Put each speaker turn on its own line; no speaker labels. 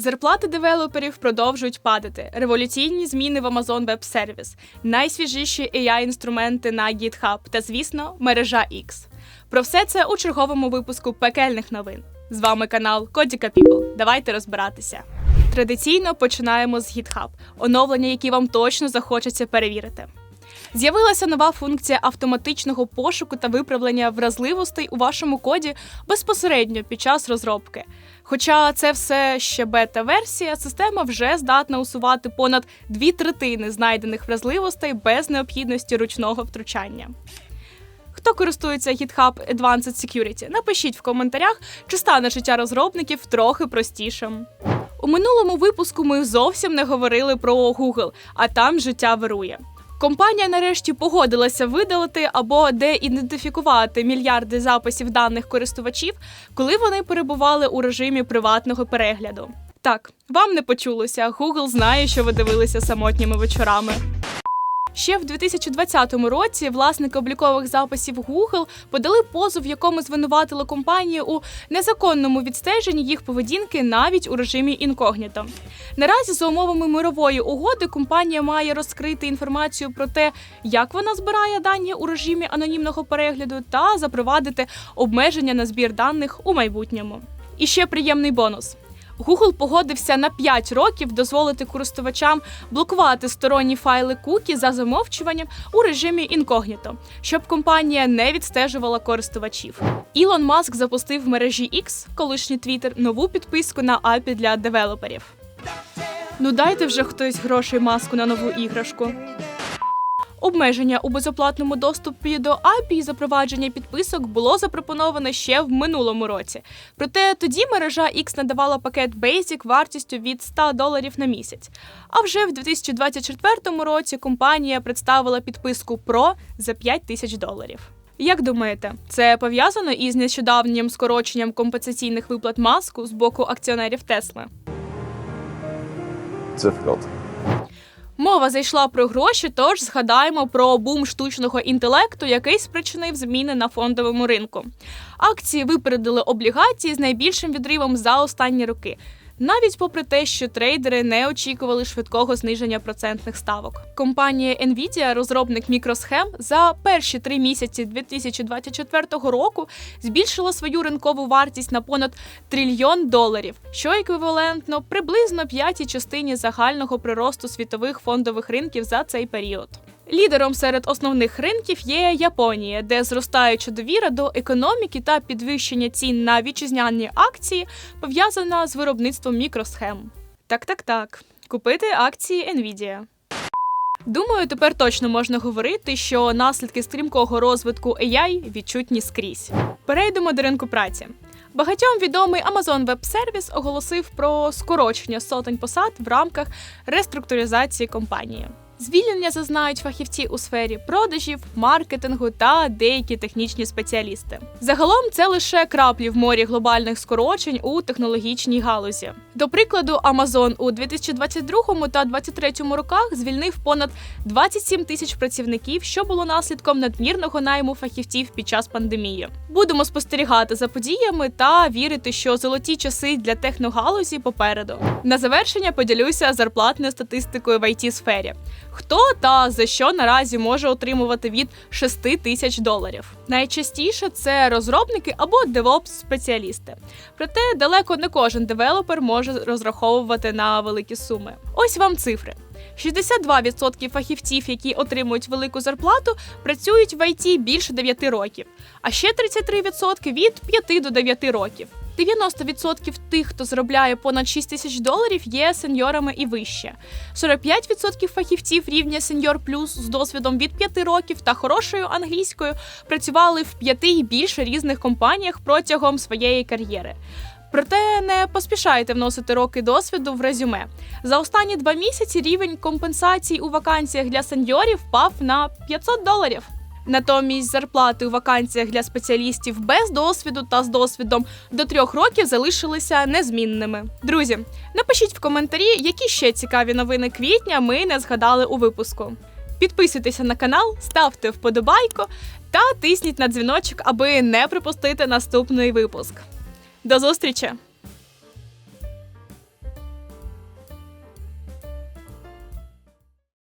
Зарплати девелоперів продовжують падати. Революційні зміни в Amazon Web Service, найсвіжіші AI-інструменти на GitHub та, звісно, мережа X. Про все це у черговому випуску пекельних новин. З вами канал Кодіка People. Давайте розбиратися. Традиційно починаємо з GitHub, оновлення, які вам точно захочеться перевірити. З'явилася нова функція автоматичного пошуку та виправлення вразливостей у вашому коді безпосередньо під час розробки. Хоча це все ще бета-версія, система вже здатна усувати понад дві третини знайдених вразливостей без необхідності ручного втручання. Хто користується GitHub Advanced Security? Напишіть в коментарях, чи стане життя розробників трохи простішим. У минулому випуску ми зовсім не говорили про Google, а там життя вирує. Компанія нарешті погодилася видалити або деідентифікувати мільярди записів даних користувачів, коли вони перебували у режимі приватного перегляду. Так, вам не почулося. Google знає, що ви дивилися самотніми вечорами. Ще в 2020 році власники облікових записів Google подали позов, в якому звинуватили компанію у незаконному відстеженні їх поведінки навіть у режимі інкогніто. Наразі за умовами мирової угоди компанія має розкрити інформацію про те, як вона збирає дані у режимі анонімного перегляду, та запровадити обмеження на збір даних у майбутньому. І ще приємний бонус. Google погодився на 5 років дозволити користувачам блокувати сторонні файли кукі за замовчуванням у режимі інкогніто, щоб компанія не відстежувала користувачів. Ілон Маск запустив в мережі X, колишній Twitter, нову підписку на API для девелоперів. Ну дайте вже хтось грошей маску на нову іграшку. Обмеження у безоплатному доступі до API і запровадження підписок було запропоноване ще в минулому році. Проте тоді мережа X надавала пакет Basic вартістю від 100 доларів на місяць. А вже в 2024 році компанія представила підписку Pro за 5 тисяч доларів. Як думаєте, це пов'язано із нещодавнім скороченням компенсаційних виплат маску з боку акціонерів Тесли?
difficult.
Мова зайшла про гроші, тож згадаємо про бум штучного інтелекту, який спричинив зміни на фондовому ринку. Акції випередили облігації з найбільшим відривом за останні роки. Навіть попри те, що трейдери не очікували швидкого зниження процентних ставок. Компанія Nvidia, розробник мікросхем, за перші три місяці 2024 року збільшила свою ринкову вартість на понад трильйон доларів, що еквівалентно приблизно п'ятій частині загального приросту світових фондових ринків за цей період. Лідером серед основних ринків є Японія, де зростаюча довіра до економіки та підвищення цін на вітчизняні акції пов'язана з виробництвом мікросхем. Так, так, так. Купити акції Nvidia. Думаю, тепер точно можна говорити, що наслідки стрімкого розвитку AI відчутні скрізь. Перейдемо до ринку праці. Багатьом відомий Amazon Web Service оголосив про скорочення сотень посад в рамках реструктуризації компанії. Звільнення зазнають фахівці у сфері продажів, маркетингу та деякі технічні спеціалісти. Загалом це лише краплі в морі глобальних скорочень у технологічній галузі. До прикладу, Amazon у 2022 та 2023 роках звільнив понад 27 тисяч працівників, що було наслідком надмірного найму фахівців під час пандемії. Будемо спостерігати за подіями та вірити, що золоті часи для техногалузі попереду. На завершення поділюся зарплатною статистикою в it сфері Хто та за що наразі може отримувати від 6 тисяч доларів? Найчастіше це розробники або devops спеціалісти Проте далеко не кожен девелопер може розраховувати на великі суми. Ось вам цифри. 62% фахівців, які отримують велику зарплату, працюють в ІТ більше 9 років, а ще 33% від 5 до 9 років. 90% тих, хто заробляє понад 6 тисяч доларів, є сеньорами і вище. 45% фахівців рівня сеньор плюс з досвідом від 5 років та хорошою англійською працювали в п'яти і більше різних компаніях протягом своєї кар'єри. Проте не поспішайте вносити роки досвіду в резюме. За останні два місяці рівень компенсацій у вакансіях для сеньорів впав на 500 доларів. Натомість зарплати у вакансіях для спеціалістів без досвіду та з досвідом до трьох років залишилися незмінними. Друзі, напишіть в коментарі, які ще цікаві новини квітня ми не згадали у випуску. Підписуйтеся на канал, ставте вподобайку та тисніть на дзвіночок, аби не пропустити наступний випуск. До зустрічі!